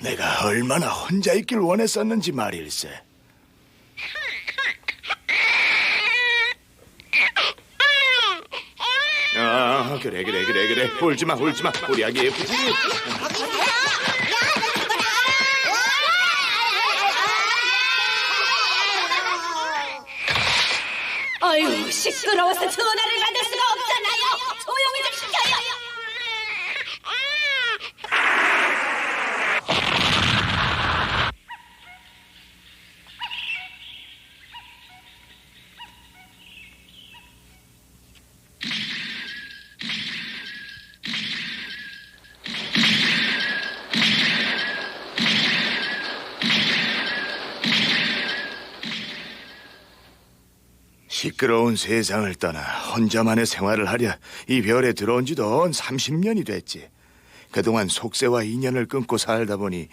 내가 얼마나 혼자 있길 원했었는지 말일세. 아, 그래, 그래, 그래, 그래. 울지 마, 울지 마. 우리 아기 예쁘지? 아유, 시끄러워서 전화를 시끄러운 세상을 떠나 혼자만의 생활을 하려 이 별에 들어온 지도 언 30년이 됐지. 그동안 속세와 인연을 끊고 살다 보니